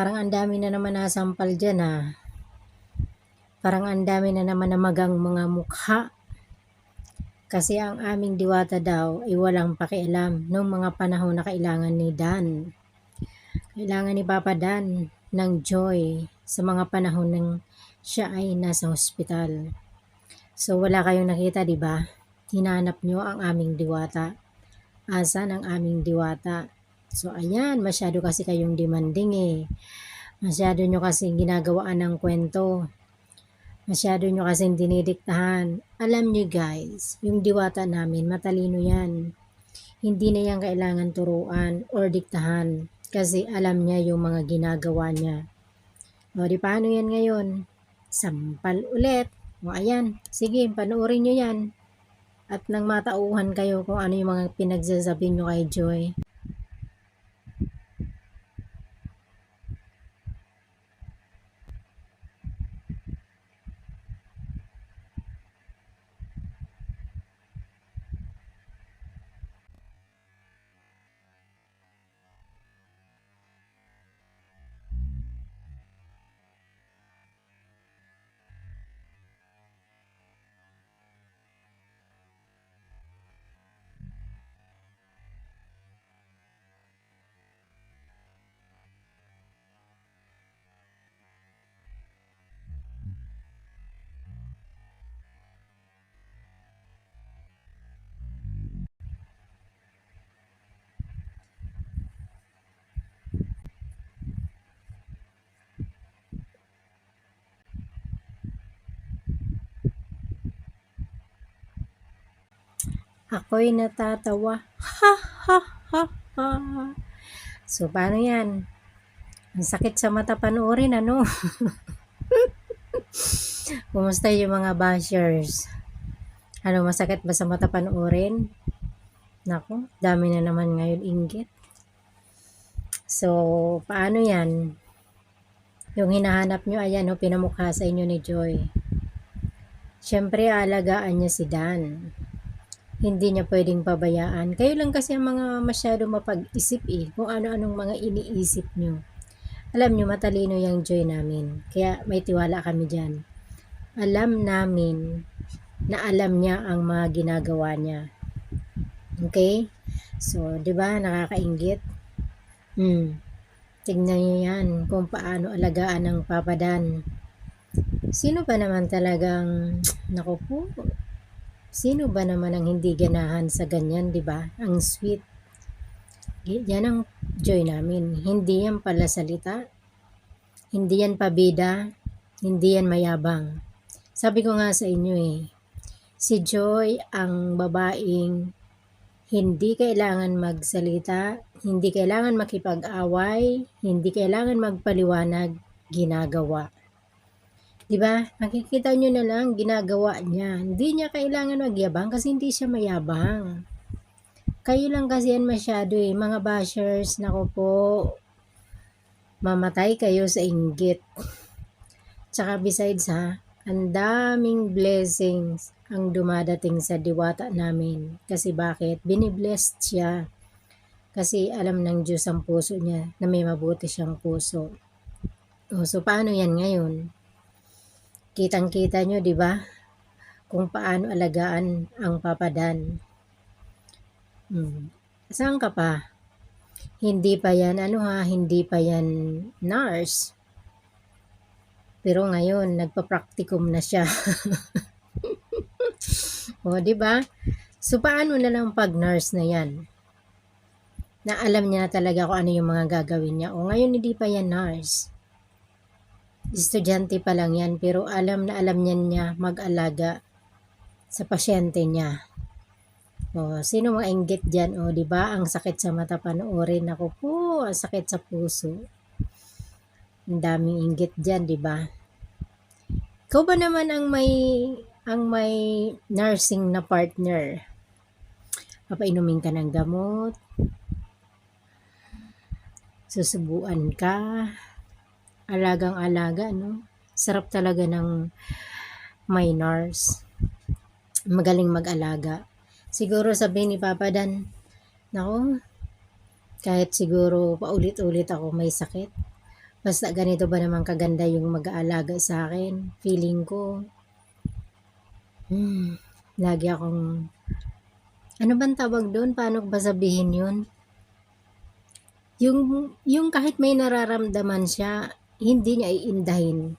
Parang ang dami na naman nasampal dyan ah. Parang ang dami na naman namagang mga mukha. Kasi ang aming diwata daw ay walang pakialam noong mga panahon na kailangan ni Dan. Kailangan ni Papa Dan ng joy sa mga panahon ng siya ay nasa hospital. So wala kayong nakita, di ba? Hinanap nyo ang aming diwata. Asan ang aming diwata? So ayan, masyado kasi kayong demanding eh. Masyado nyo kasi ginagawaan ng kwento. Masyado nyo kasi dinidiktahan. Alam nyo guys, yung diwata namin, matalino yan. Hindi na yan kailangan turuan or diktahan kasi alam niya yung mga ginagawa niya. O di paano yan ngayon? Sampal ulit. O ayan, sige, panoorin nyo yan. At nang matauhan kayo kung ano yung mga pinagsasabi nyo kay Joy. Ako'y natatawa. Ha ha ha ha. So, paano yan? Ang sakit sa mata panoorin, ano? Kumusta yung mga bashers? Ano, masakit ba sa mata panoorin? Nako, dami na naman ngayon inggit. So, paano yan? Yung hinahanap nyo, ayan, no, pinamukha sa inyo ni Joy. Siyempre, alagaan niya si Dan hindi niya pwedeng pabayaan. Kayo lang kasi ang mga masyado mapag-isip eh, kung ano-anong mga iniisip nyo. Alam nyo, matalino yung joy namin. Kaya may tiwala kami dyan. Alam namin na alam niya ang mga ginagawa niya. Okay? So, di ba nakakaingit? Hmm. Tignan niyo yan kung paano alagaan ng papadan. Sino ba naman talagang, naku po, Sino ba naman ang hindi ganahan sa ganyan, di ba? Ang sweet. Yan ang joy namin. Hindi yan pala salita. Hindi yan pabida. Hindi yan mayabang. Sabi ko nga sa inyo eh, si Joy ang babaeng hindi kailangan magsalita, hindi kailangan makipag-away, hindi kailangan magpaliwanag, ginagawa. 'Di ba? Makikita nyo na lang ginagawa niya. Hindi niya kailangan magyabang kasi hindi siya mayabang. Kayo lang kasi yan masyado eh. Mga bashers, nako po, mamatay kayo sa inggit. Tsaka besides ha, ang daming blessings ang dumadating sa diwata namin. Kasi bakit? Biniblessed siya. Kasi alam ng Diyos ang puso niya na may mabuti siyang puso. O, so paano yan ngayon? Kitang-kita nyo, di ba? Kung paano alagaan ang papadan. Hmm. Saan ka pa? Hindi pa yan, ano ha, hindi pa yan nurse. Pero ngayon, nagpa-practicum na siya. o, di ba? So, paano na lang pag nurse na yan? Na alam niya na talaga kung ano yung mga gagawin niya. O, ngayon hindi pa yan nurse estudyante pa lang yan pero alam na alam niya niya mag-alaga sa pasyente niya. O, sino mga inggit dyan? O, di ba? Ang sakit sa mata panoorin. Ako po, ang sakit sa puso. Ang daming inggit dyan, di ba? Ikaw ba naman ang may ang may nursing na partner? Papainumin ka ng gamot? Susubuan ka? Alagang-alaga, no? Sarap talaga ng minors. Magaling mag-alaga. Siguro sabihin ni Papa Dan, nako, kahit siguro paulit-ulit ako may sakit, Basta ganito ba naman kaganda yung mag-aalaga sa akin? Feeling ko, hmm, lagi akong, ano bang tawag doon? Paano ba sabihin yun? Yung, yung kahit may nararamdaman siya, hindi niya iindahin.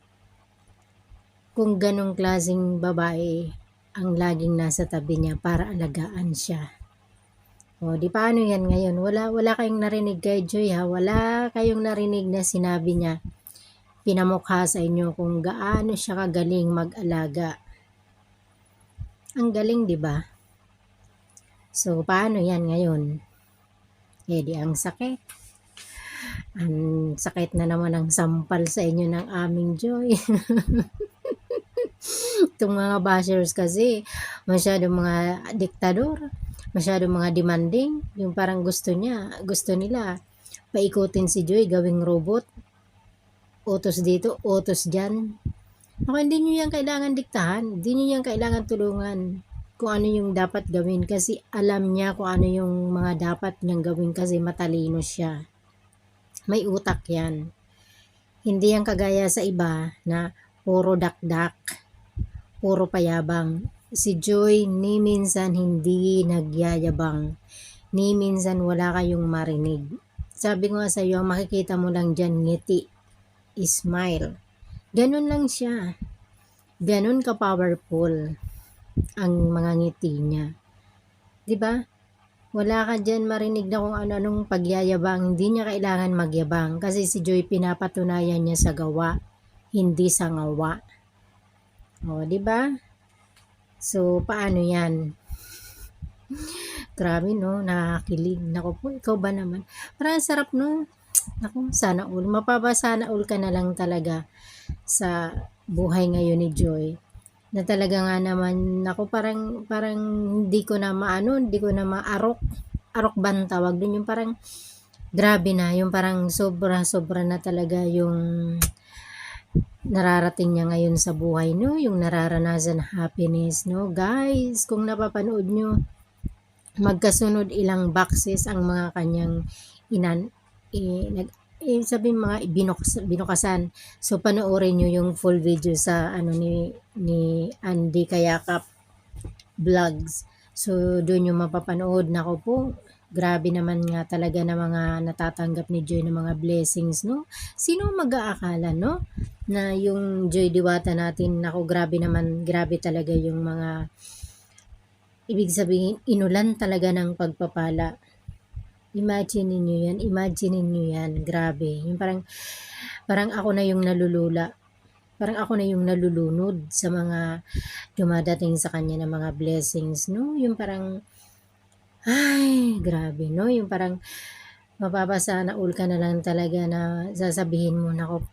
Kung ganong klaseng babae ang laging nasa tabi niya para alagaan siya. O, di paano yan ngayon? Wala, wala kayong narinig kay Joy ha? Wala kayong narinig na sinabi niya pinamukha sa inyo kung gaano siya kagaling mag-alaga. Ang galing, di ba? So, paano yan ngayon? Eh, di ang sakit. Ang sakit na naman ang sampal sa inyo ng aming joy. Itong mga bashers kasi, masyadong mga diktador, masyadong mga demanding, yung parang gusto niya, gusto nila, paikutin si Joy, gawing robot, utos dito, utos dyan. Ako, hindi nyo yan kailangan diktahan, hindi nyo yan kailangan tulungan kung ano yung dapat gawin kasi alam niya kung ano yung mga dapat niyang gawin kasi matalino siya. May utak yan. Hindi yan kagaya sa iba na puro dakdak, puro payabang. Si Joy ni minsan hindi nagyayabang, ni minsan wala kayong marinig. Sabi ko nga sa iyo, makikita mo lang dyan ngiti, smile. Ganun lang siya. Ganun ka-powerful ang mga ngiti niya. 'Di ba? Wala ka dyan marinig na kung ano-anong pagyayabang. Hindi niya kailangan magyabang kasi si Joy pinapatunayan niya sa gawa, hindi sa ngawa. O, di ba? So, paano yan? Grabe, no? Nakakilig. Nako po, ikaw ba naman? Parang sarap, no? Ako, sana all. Mapapa sana all ka na lang talaga sa buhay ngayon ni Joy na talaga nga naman ako parang parang hindi ko na maano, hindi ko na maarok. Arok ban tawag dun yung parang grabe na, yung parang sobra-sobra na talaga yung nararating niya ngayon sa buhay, no? Yung nararanasan na happiness, no? Guys, kung napapanood nyo, magkasunod ilang boxes ang mga kanyang inan, eh, nag, eh, sabi mga binukas, binukasan. So panoorin nyo yung full video sa ano ni ni Andy Kayakap vlogs. So doon yung mapapanood nako po. Grabe naman nga talaga na mga natatanggap ni Joy ng mga blessings, no? Sino mag-aakala, no? Na yung Joy Diwata natin, nako grabe naman, grabe talaga yung mga ibig sabihin, inulan talaga ng pagpapala Imagine niyo yan, imagine niyo yan, grabe. Yung parang, parang ako na yung nalulula. Parang ako na yung nalulunod sa mga dumadating sa kanya na mga blessings, no? Yung parang, ay, grabe, no? Yung parang, mapapasa na all ka na lang talaga na sasabihin mo na ako,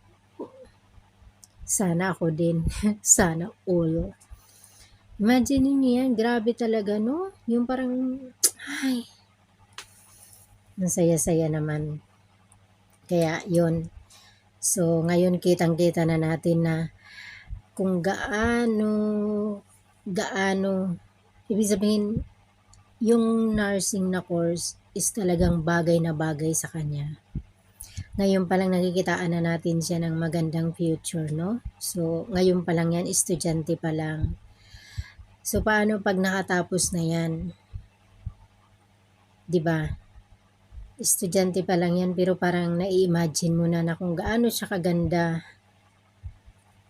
sana ako din. sana all. Imagine niyo yan, grabe talaga, no? Yung parang, ay, Masaya-saya naman. Kaya yun. So, ngayon kitang-kita na natin na kung gaano, gaano, ibig sabihin, yung nursing na course is talagang bagay na bagay sa kanya. Ngayon pa lang nakikitaan na natin siya ng magandang future, no? So, ngayon pa lang yan, estudyante pa lang. So, paano pag nakatapos na yan? 'Di ba? Estudyante pa lang yan pero parang nai-imagine mo na kung gaano siya kaganda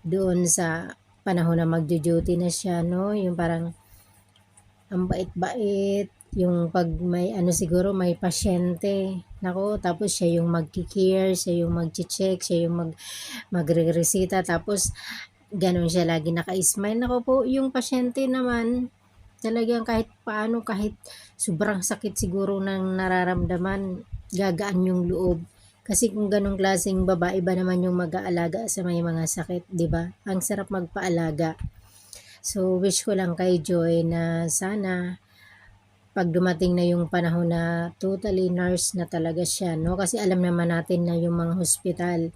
doon sa panahon na magjo-duty na siya, no? Yung parang ang bait-bait, yung pag may ano siguro may pasyente, nako, tapos siya yung magki-care, siya yung magche-check, siya yung mag magre-resita, tapos ganun siya lagi naka-smile. Nako po, yung pasyente naman, talagang kahit paano, kahit sobrang sakit siguro ng nararamdaman, gagaan yung loob. Kasi kung ganong klaseng babae ba naman yung mag-aalaga sa may mga sakit, di ba? Ang sarap magpaalaga. So, wish ko lang kay Joy na sana pag dumating na yung panahon na totally nurse na talaga siya, no? Kasi alam naman natin na yung mga hospital,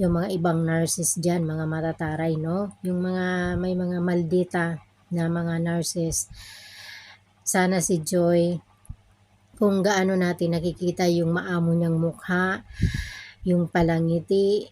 yung mga ibang nurses dyan, mga matataray, no? Yung mga, may mga maldita, na mga nurses. Sana si Joy, kung gaano natin nakikita yung maamo niyang mukha, yung palangiti,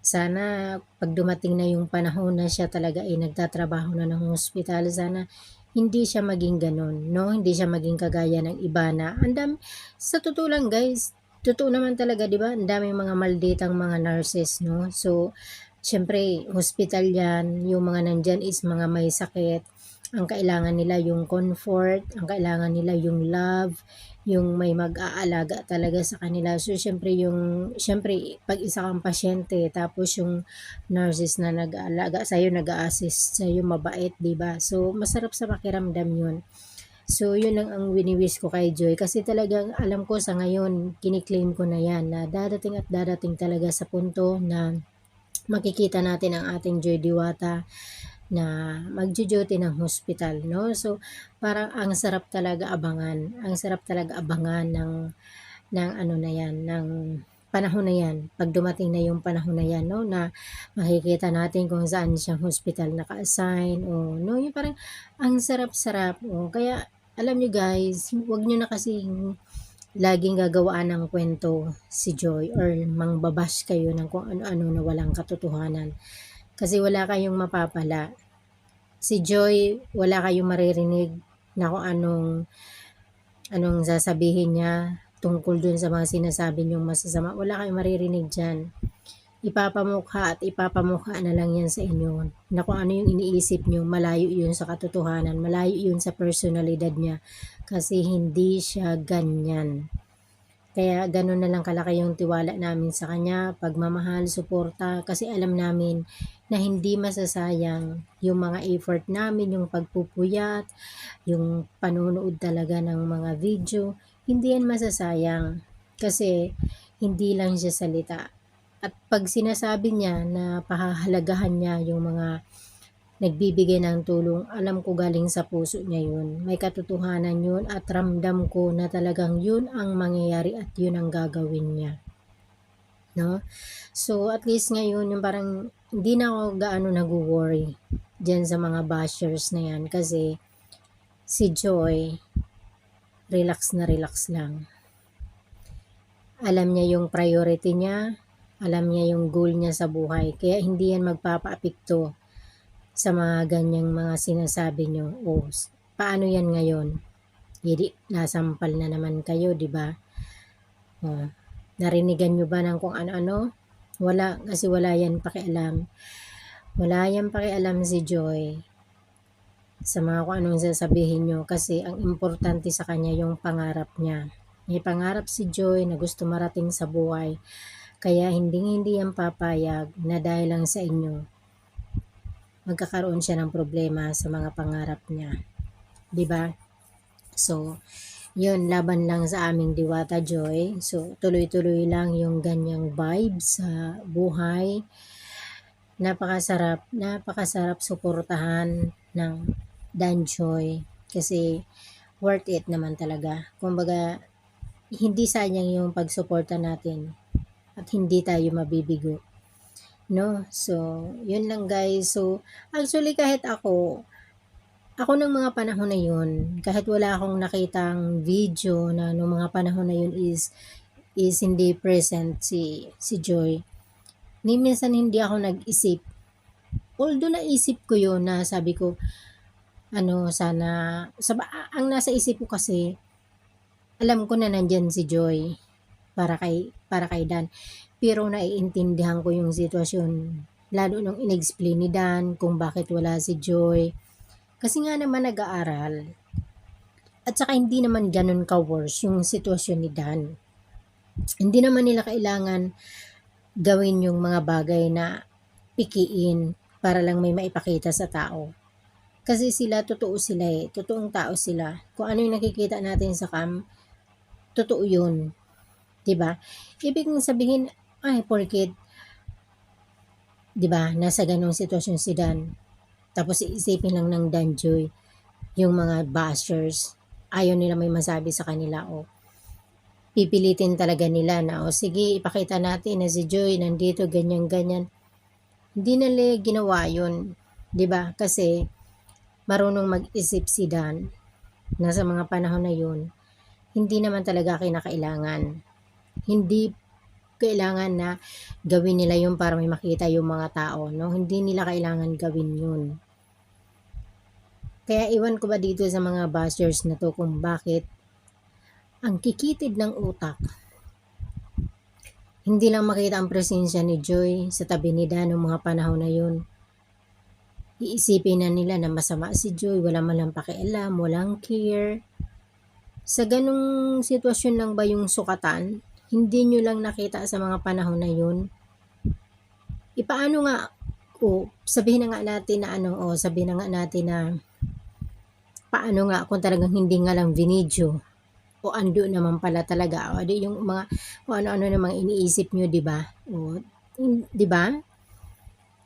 sana pag dumating na yung panahon na siya talaga ay nagtatrabaho na ng hospital, sana hindi siya maging ganun, no? Hindi siya maging kagaya ng iba na ang dami, sa totoo lang guys, totoo naman talaga, di ba? Ang daming mga malditang mga nurses, no? So, syempre, hospital yan, yung mga nandyan is mga may sakit, ang kailangan nila yung comfort, ang kailangan nila yung love, yung may mag-aalaga talaga sa kanila. So, syempre, yung, syempre, pag isa kang pasyente, tapos yung nurses na nag-aalaga sa'yo, nag-a-assist sa'yo, mabait, ba? So, masarap sa pakiramdam yun. So, yun lang ang wini-wish ko kay Joy. Kasi talagang alam ko sa ngayon, kiniklaim ko na yan, na dadating at dadating talaga sa punto na makikita natin ang ating Joy Diwata na magjo-duty ng hospital, no? So, parang ang sarap talaga abangan. Ang sarap talaga abangan ng ng ano na yan, ng panahon na yan. Pag dumating na yung panahon na yan, no, na makikita natin kung saan siyang hospital naka-assign o no, yung parang ang sarap-sarap. O, kaya alam niyo guys, huwag niyo na kasi laging gagawaan ng kwento si Joy or mangbabash kayo ng kung ano-ano na walang katotohanan. Kasi wala kayong mapapala. Si Joy, wala kayong maririnig na kung anong anong sasabihin niya tungkol dun sa mga sinasabi niyong masasama. Wala kayong maririnig dyan. Ipapamukha at ipapamukha na lang yan sa inyo. Na kung ano yung iniisip niyo, malayo yun sa katotohanan. Malayo yun sa personalidad niya. Kasi hindi siya ganyan. Kaya ganun na lang kalaki yung tiwala namin sa kanya, pagmamahal, suporta, kasi alam namin na hindi masasayang yung mga effort namin, yung pagpupuyat, yung panunood talaga ng mga video, hindi yan masasayang kasi hindi lang siya salita. At pag sinasabi niya na pahahalagahan niya yung mga nagbibigay ng tulong, alam ko galing sa puso niya yun. May katotohanan yun at ramdam ko na talagang yun ang mangyayari at yun ang gagawin niya. No? So, at least ngayon, yung parang hindi na ako gaano nag-worry dyan sa mga bashers na yan kasi si Joy, relax na relax lang. Alam niya yung priority niya, alam niya yung goal niya sa buhay, kaya hindi yan magpapaapekto sa mga ganyang mga sinasabi nyo. O, paano yan ngayon? Hindi, nasampal na naman kayo, di ba? O, narinigan nyo ba ng kung ano-ano? Wala, kasi wala yan pakialam. Wala yan pakialam si Joy sa mga kung anong sasabihin nyo kasi ang importante sa kanya yung pangarap niya. May pangarap si Joy na gusto marating sa buhay. Kaya hindi hindi yan papayag na dahil lang sa inyo magkakaroon siya ng problema sa mga pangarap niya. ba? So, yun, laban lang sa aming Diwata Joy. So, tuloy-tuloy lang yung ganyang vibes sa buhay. Napakasarap, napakasarap suportahan ng Dan Joy kasi worth it naman talaga. Kumbaga, hindi sayang yung pagsuporta natin at hindi tayo mabibigo. No? So, yun lang guys. So, actually kahit ako, ako ng mga panahon na yun, kahit wala akong nakitang video na nung mga panahon na yun is is hindi present si si Joy. Ni minsan hindi ako nag-isip. Although naisip ko yun na sabi ko, ano, sana, sa, ang nasa isip ko kasi, alam ko na nandyan si Joy para kay, para kay Dan. Pero naiintindihan ko yung sitwasyon. Lalo nung inexplain ni Dan kung bakit wala si Joy. Kasi nga naman nag-aaral. At saka hindi naman ganun ka-worse yung sitwasyon ni Dan. Hindi naman nila kailangan gawin yung mga bagay na pikiin para lang may maipakita sa tao. Kasi sila, totoo sila eh. Totoong tao sila. Kung ano yung nakikita natin sa cam, totoo yun. 'Di ba? Ibig sabihin, ay, porkit, di ba, nasa ganong sitwasyon si Dan. Tapos iisipin lang ng Dan Joy, yung mga bashers, ayaw nila may masabi sa kanila o pipilitin talaga nila na o sige ipakita natin na si Joy nandito ganyan ganyan hindi nila ginawa yun 'di ba kasi marunong mag-isip si Dan na sa mga panahon na yun hindi naman talaga kinakailangan hindi kailangan na gawin nila yun para may makita yung mga tao, no? Hindi nila kailangan gawin yun. Kaya iwan ko ba dito sa mga bashers na to kung bakit ang kikitid ng utak hindi lang makita ang presensya ni Joy sa tabi ni Dan mga panahon na yun. Iisipin na nila na masama si Joy, wala man lang pakialam, walang care. Sa ganong sitwasyon lang ba yung sukatan, hindi nyo lang nakita sa mga panahon na yun? Ipaano nga, o sabihin na nga natin na ano, o sabihin na nga natin na paano nga kung talagang hindi nga lang vinidyo o ando naman pala talaga o di yung mga o ano-ano na mga iniisip nyo, di ba? O, di ba?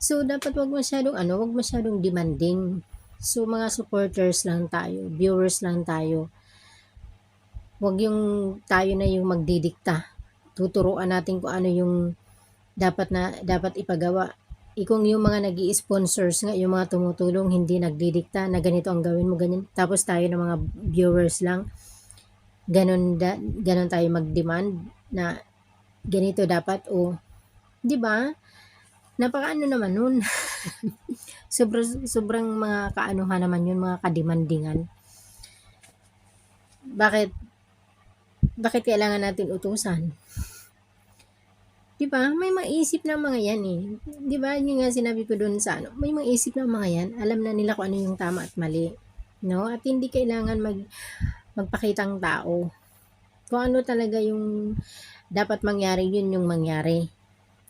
So, dapat wag masyadong ano, wag masyadong demanding. So, mga supporters lang tayo, viewers lang tayo. Wag yung tayo na yung magdidikta. Tuturuan natin kung ano yung dapat na dapat ipagawa. Ikong yung mga nag sponsors nga, yung mga tumutulong, hindi nagdidikta na ganito ang gawin mo, ganyan. Tapos tayo ng mga viewers lang ganon, da, ganon tayo mag-demand na ganito dapat o di ba napakaano naman nun sobrang sobrang mga kaanuhan naman yun mga kademandingan bakit bakit kailangan natin utusan di ba may maisip ng mga yan eh di ba yun nga sinabi ko doon sa ano may maisip ng mga yan alam na nila kung ano yung tama at mali no at hindi kailangan mag magpakitang tao. Kung ano talaga yung dapat mangyari, yun yung mangyari.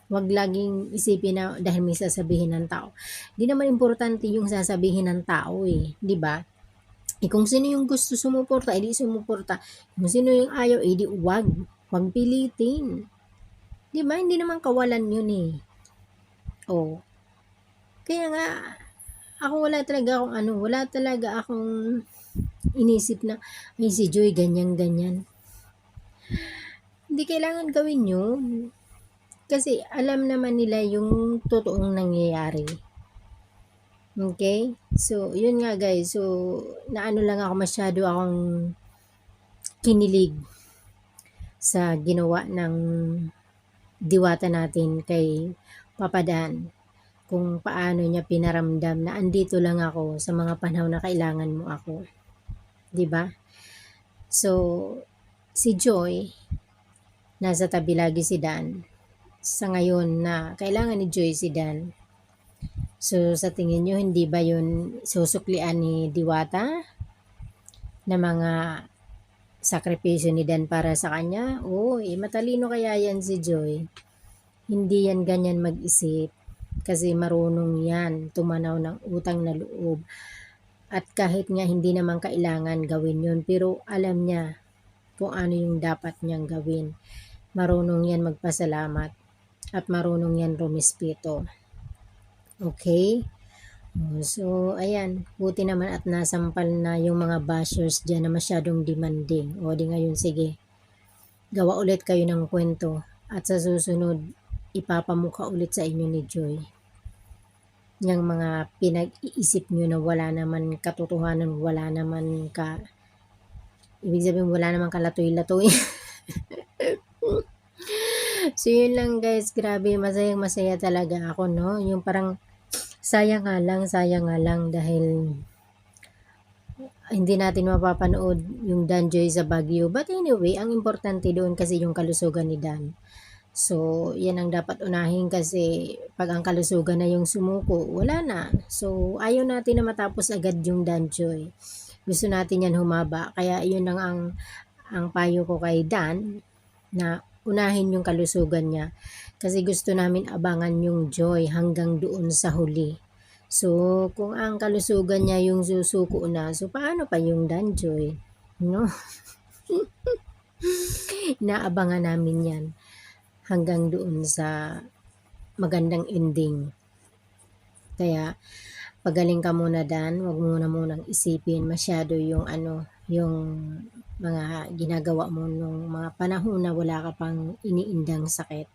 Huwag laging isipin na dahil may sasabihin ng tao. Di naman importante yung sasabihin ng tao eh. Di ba? Eh kung sino yung gusto sumuporta, edi sumuporta. Kung sino yung ayaw, edi wag. Huwag pilitin. Di ba? Hindi naman kawalan yun eh. Oh. Kaya nga, ako wala talaga akong ano, wala talaga akong inisip na, ay si Joy, ganyan-ganyan. Hindi kailangan gawin yun. Kasi alam naman nila yung totoong nangyayari. Okay? So, yun nga guys. So, naano lang ako masyado akong kinilig sa ginawa ng diwata natin kay Papadan kung paano niya pinaramdam na andito lang ako sa mga panahon na kailangan mo ako. 'di ba? So si Joy nasa tabi lagi si Dan. Sa ngayon na kailangan ni Joy si Dan. So sa tingin nyo hindi ba 'yun susuklian ni Diwata na mga sakripisyo ni Dan para sa kanya? Oo, eh, matalino kaya yan si Joy. Hindi yan ganyan mag-isip kasi marunong yan tumanaw ng utang na loob at kahit nga hindi naman kailangan gawin yun, pero alam niya kung ano yung dapat niyang gawin. Marunong yan magpasalamat at marunong yan rumispito. Okay? So, ayan. Buti naman at nasampal na yung mga bashers dyan na masyadong demanding. O di ngayon, sige. Gawa ulit kayo ng kwento. At sa susunod, ipapamukha ulit sa inyo ni Joy yung mga pinag-iisip nyo na wala naman katotohanan, wala naman ka, ibig sabihin wala naman kalatoy-latoy. so yun lang guys, grabe, masayang masaya talaga ako, no? Yung parang, sayang nga lang, sayang nga lang dahil hindi natin mapapanood yung Dan Joy sa Baguio. But anyway, ang importante doon kasi yung kalusugan ni Dan. So, yan ang dapat unahin kasi pag ang kalusugan na yung sumuko, wala na. So, ayaw natin na matapos agad yung danjoy. Gusto natin yan humaba. Kaya yun ang, ang, ang payo ko kay Dan na unahin yung kalusugan niya. Kasi gusto namin abangan yung joy hanggang doon sa huli. So, kung ang kalusugan niya yung susuko na, so paano pa yung danjoy? No? Naabangan namin yan hanggang doon sa magandang ending. Kaya, pagaling ka muna dan, wag mo na munang isipin masyado yung ano, yung mga ginagawa mo nung mga panahon na wala ka pang iniindang sakit.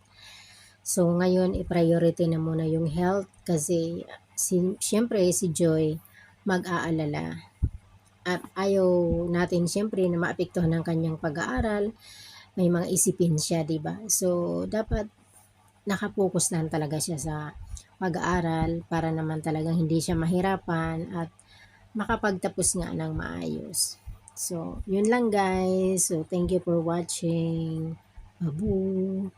So ngayon, i-priority na muna yung health kasi si, siyempre si Joy mag-aalala. At ayaw natin siyempre na maapektuhan ng kanyang pag-aaral. May mga isipin siya, di ba? So dapat nakapokus lang talaga siya sa pag-aaral para naman talagang hindi siya mahirapan at makapagtapos nga ng maayos. So, yun lang guys. So, thank you for watching. Babu!